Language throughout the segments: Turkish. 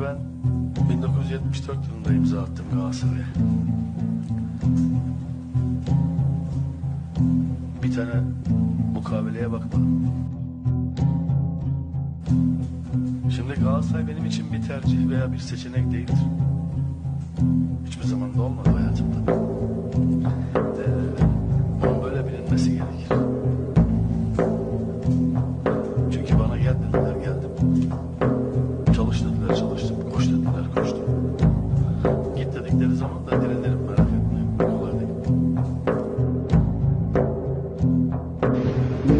Ben 1974 yılında imza attım Galatasaray'a. Bir tane mukaveleye bakmadım. Şimdi Galatasaray benim için bir tercih veya bir seçenek değildir. Hiçbir zaman da olmadı hayatımda. Dediler çalıştım. Koş dediler koştum. Git dedikleri zaman da direnirim merak etmeyin. Kolay değil.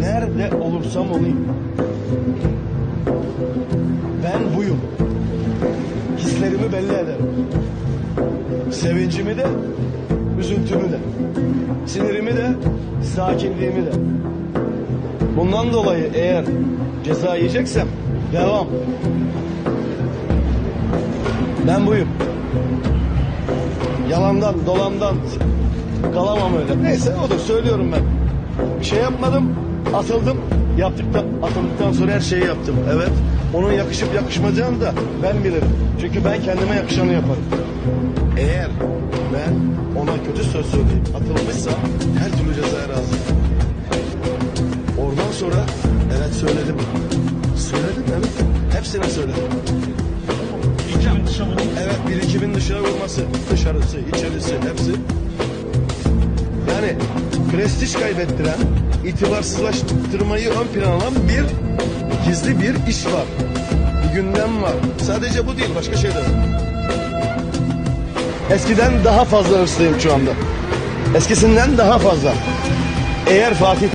Nerede olursam olayım. Ben buyum. Hislerimi belli ederim. Sevincimi de, üzüntümü de. Sinirimi de, sakinliğimi de. Bundan dolayı eğer ceza yiyeceksem devam. Ben buyum. Yalandan, dolandan kalamam öyle. Neyse odur söylüyorum ben. Bir şey yapmadım, atıldım. Yaptıktan, atıldıktan sonra her şeyi yaptım. Evet. Onun yakışıp yakışmayacağını da ben bilirim. Çünkü ben kendime yakışanı yaparım. Eğer ben ona kötü söz söyleyip atılmışsa her türlü cezaya razıyım. Oradan sonra evet söyledim. Söyledim evet. Hepsine söyledim. Evet bir iki bin dışarı vurması. Dışarısı, içerisi hepsi. Yani prestij kaybettiren, itibarsızlaştırmayı ön plana alan bir gizli bir iş var. Bir gündem var. Sadece bu değil, başka şey de var. Eskiden daha fazla hırslıyım şu anda. Eskisinden daha fazla. Eğer Fatih